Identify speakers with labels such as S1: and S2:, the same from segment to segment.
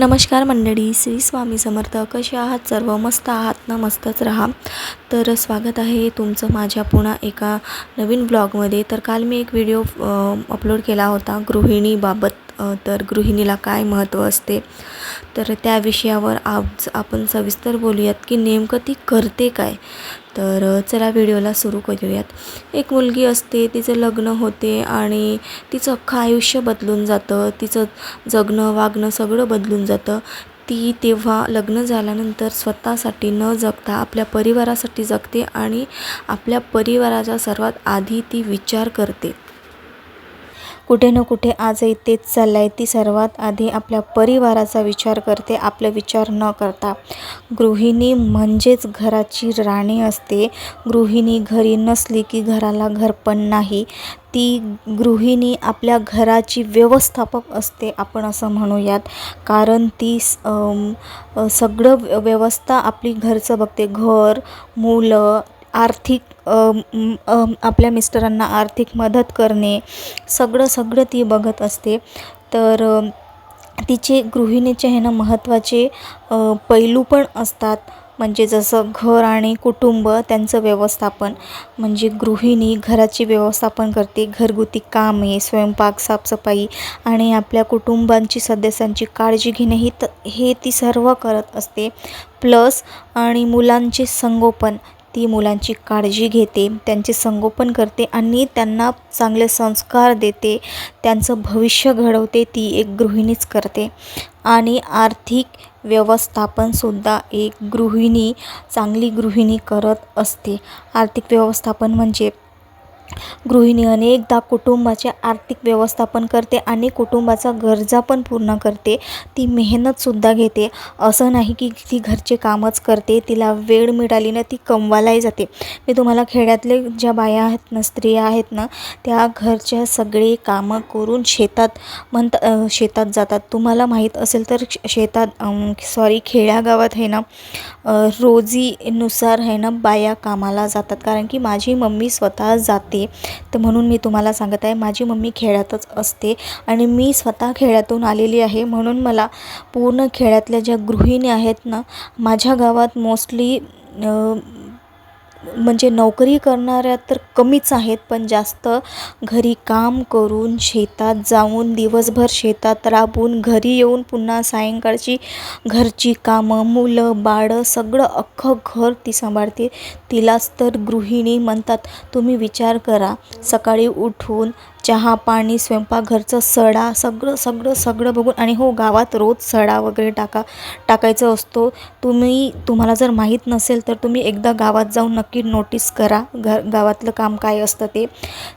S1: नमस्कार मंडळी श्री स्वामी समर्थ. कसे आहात सर्व? मस्त आहात ना? मस्तच राहा. तर स्वागत आहे तुमचं माझ्या पुन्हा एका नवीन ब्लॉगमध्ये तर काल मी एक व्हिडिओ अपलोड केला होता गृहिणीबाबत. तर गृहिणीला काय महत्त्व असते? तर त्या विषयावर आज आपण सविस्तर बोलूयात की नेमकं ती करते काय? तर चला व्हिडिओला सुरू करूयात. एक मुलगी असते तिचं लग्न होते आणि तिचं अख्खं आयुष्य बदलून जातं. तिचं जगणं वागणं सगळं बदलून जातं. ती तेव्हा लग्न झाल्यानंतर स्वतःसाठी न जगता आपल्या परिवारासाठी जगते आणि आपल्या परिवाराचा सर्वात आधी ती विचार करते. कुठे ना कुठे आजही तेच चाललं आहे ती सर्वात आधी आपल्या परिवाराचा विचार करते आपला विचार न करता. गृहिणी म्हणजेच घराची राणी असते. गृहिणी घरी नसली की घराला घरपण नाही. ती गृहिणी आपल्या घराची व्यवस्थापक असते आपण असं म्हणूयात. कारण ती स- सगळं व्य- व्यवस्था आपली घरचं बघते. घर मुलं आर्थिक आपल्या मिस्टरांना आर्थिक मदत करणे सगळं सगळं ती बघत असते. तर तिचे गृहिणीचे हे ना महत्त्वाचे पैलू पण असतात. म्हणजे जसं घर आणि कुटुंब त्यांचं व्यवस्थापन. म्हणजे गृहिणी घराची व्यवस्थापन करते. घरगुती कामे स्वयंपाक साफसफाई आणि आपल्या कुटुंबांची सदस्यांची काळजी घेणे ही त हे ती सर्व करत असते. प्लस आणि मुलांचे संगोपन. ती मुलांची काळजी घेते त्यांचे संगोपन करते आणि त्यांना चांगले संस्कार देते. त्यांचं भविष्य घडवते ती एक गृहिणीच करते. आणि आर्थिक व्यवस्थापनसुद्धा एक गृहिणी चांगली गृहिणी करत असते. आर्थिक व्यवस्थापन म्हणजे गृहिणी अनेकदा कुटुंबाचे आर्थिक व्यवस्थापन करते आणि कुटुंबाचा गरजा पण पूर्ण करते. ती मेहनतसुद्धा घेते. असं नाही की ती घरचे कामच करते तिला वेळ मिळाली ना ती कमवायलाही जाते. मी तुम्हाला खेड्यातले ज्या बाया आहेत ना स्त्रिया आहेत ना त्या घरच्या सगळे कामं करून शेतात म्हणता शेतात जातात. तुम्हाला माहीत असेल तर शेतात सॉरी खेड्यागावात आहे ना रोजीनुसार आहे ना बाया कामाला जातात. कारण की माझी मम्मी स्वतः जाते. तर म्हणून मी तुम्हाला सांगत आहे माझी मम्मी खेड्यातच असते आणि मी स्वतः खेड्यातून आलेली आहे. म्हणून मला पूर्ण खेड्यातल्या ज्या गृहिणी आहेत ना माझ्या गावात मोस्टली म्हणजे नोकरी करणाऱ्या तर कमीच आहेत पण जास्त घरी काम करून शेतात जाऊन दिवसभर शेतात राबून घरी येऊन पुन्हा सायंकाळची घरची कामं मुलं बाळं सगळं अख्खं घर ती सांभाळते. तिलाच तर गृहिणी म्हणतात. तुम्ही विचार करा. सकाळी उठून चहा पाणी स्वयंपाकघरचं सडा सगळं सगळं सगळं बघून आणि हो गावात रोज सडा वगैरे टाका टाकायचं असतो. तुम्ही तुम्हाला जर माहीत नसेल तर तुम्ही एकदा गावात जाऊन नक्की नोटीस करा. घर गावातलं काम काय असतं ते.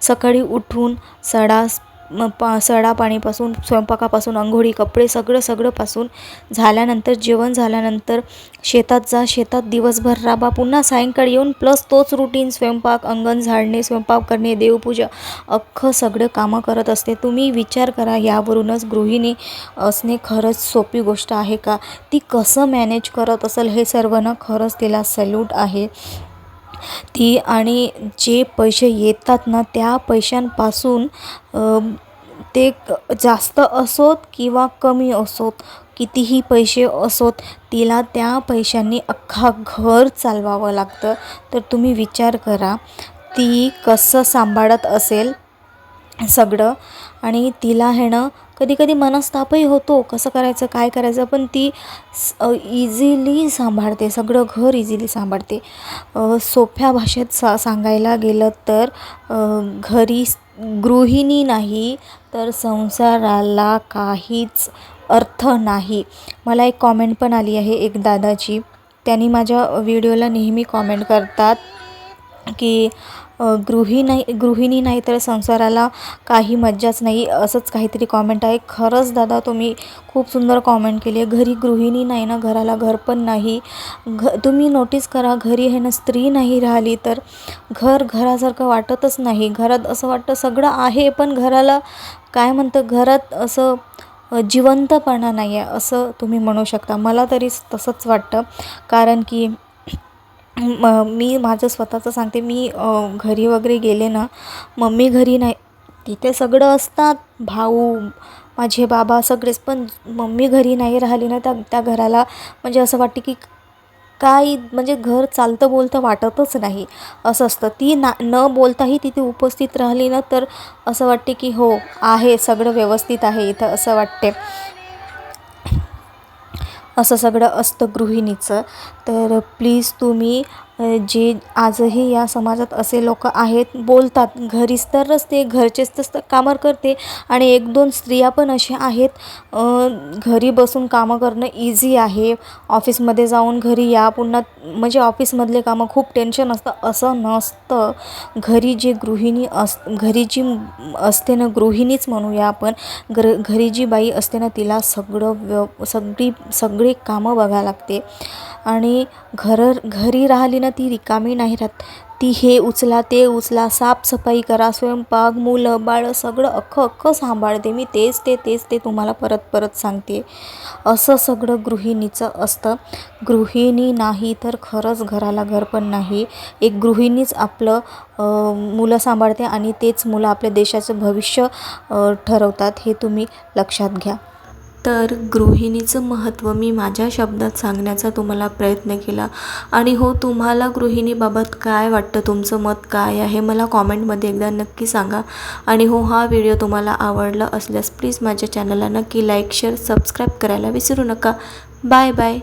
S1: सकाळी उठून सडा मग पा सडापाणीपासून स्वयंपाकापासून अंघोळी कपडे सगळं सगळं पासून झाल्यानंतर जेवण झाल्यानंतर शेतात जा शेतात दिवसभर राबा. पुन्हा सायंकाळी येऊन प्लस तोच रुटीन स्वयंपाक अंगण झाडणे स्वयंपाक करणे देवपूजा अख्खं सगळं कामं करत असते. तुम्ही विचार करा यावरूनच गृहिणी असणे खरंच सोपी गोष्ट आहे का? ती कसं मॅनेज करत असेल हे सर्व ना खरंच तिला सॅल्यूट आहे. ती आणि जे पैसे येतात ना त्या पैशांपासून ते जास्त असोत किंवा कमी असोत कितीही पैसे असोत तिला त्या पैशांनी अख्खा घर चालवावं लागतं. तर तुम्ही विचार करा ती कसं सांभाळत असेल सगळं. आणि तिला हे ना कधी कधी मनस्तापही होतो कसं करायचं काय करायचं पण ती इझिली सांभाळते सगळं घर इझिली सांभाळते. सोप्या भाषेत सा सांगायला गेलं तर घरी गृहिणी नाही तर संसाराला काहीच अर्थ नाही. मला एक कॉमेंट पण आली आहे एक दादाची. त्यांनी माझ्या व्हिडिओला नेहमी कॉमेंट करतात. की गृहिणी गृहिणी नाही तर संसाराला काही मज्जाच नाही असंच काहीतरी कॉमेंट आहे. खरंच दादा तुम्ही खूप सुंदर कॉमेंट केली आहे. घरी गृहिणी नाही ना घराला घर पण नाही. घ तुम्ही नोटीस करा घरी आहे ना स्त्री नाही राहिली तर घर घरासारखं वाटतच नाही. घरात असं वाटतं सगळं आहे पण घराला काय म्हणतं घरात असं जिवंतपणा नाही आहे असं तुम्ही म्हणू शकता. मला तरी तसंच वाटतं. कारण की म मी माझं स्वतःचं सांगते. मी घरी वगैरे गेले ना मम्मी घरी नाही. तिथे सगळं असतात भाऊ माझे बाबा सगळेच. पण मम्मी घरी नाही राहिली ना त्या त्या घराला म्हणजे असं वाटते की काही म्हणजे घर चालतं बोलतं वाटतच नाही. असं असतं. ती ना न बोलताही तिथे उपस्थित राहिली ना तर असं वाटते की हो आहे सगळं व्यवस्थित आहे इथं असं वाटते. असं सगळं असतं गृहिणीचं. तर प्लीज तुम्ही जे आजही या समाजात असे लोक आहेत बोलतात घरीच तर ते घरचेच तर कामं करते आणि एक दोन स्त्रिया पण अशा आहेत. घरी बसून कामं करणं इझी आहे. ऑफिसमध्ये जाऊन घरी या पुन्हा म्हणजे ऑफिसमधले कामं खूप टेन्शन असतं. असं नसतं. घरी जे गृहिणी अस घरी जी असते ना गृहिणीच म्हणूया आपण घर घरी जी बाई असते ना तिला सगळं व्यव सगळी सगळी कामं बघायला लागते. आणि घर घरी राहिली ना ती रिकामी नाही राहत. ती हे उचला ते उचला साफसफाई करा स्वयंपाक मुलं बाळं सगळं अख्खं अख्खं सांभाळते. मी तेच ते तेच ते तुम्हाला परत परत सांगते. असं सगळं गृहिणीचं असतं. गृहिणी नाही तर खरंच घराला घर पण नाही. एक गृहिणीच आपलं मुलं सांभाळते आणि तेच मुलं आपल्या देशाचं भविष्य ठरवतात हे तुम्ही लक्षात घ्या. तर गृहिणीचं महत्त्व मी माझ्या शब्दात सांगण्याचा तुम्हाला प्रयत्न केला. आणि हो तुम्हाला गृहिणीबाबत काय वाटतं? तुमचं मत काय आहे? मला कॉमेंटमध्ये एकदा नक्की सांगा. आणि हो हा व्हिडिओ तुम्हाला आवडला असल्यास प्लीज माझ्या चॅनलला नक्की लाईक शेअर सबस्क्राईब करायला विसरू नका. Bye bye.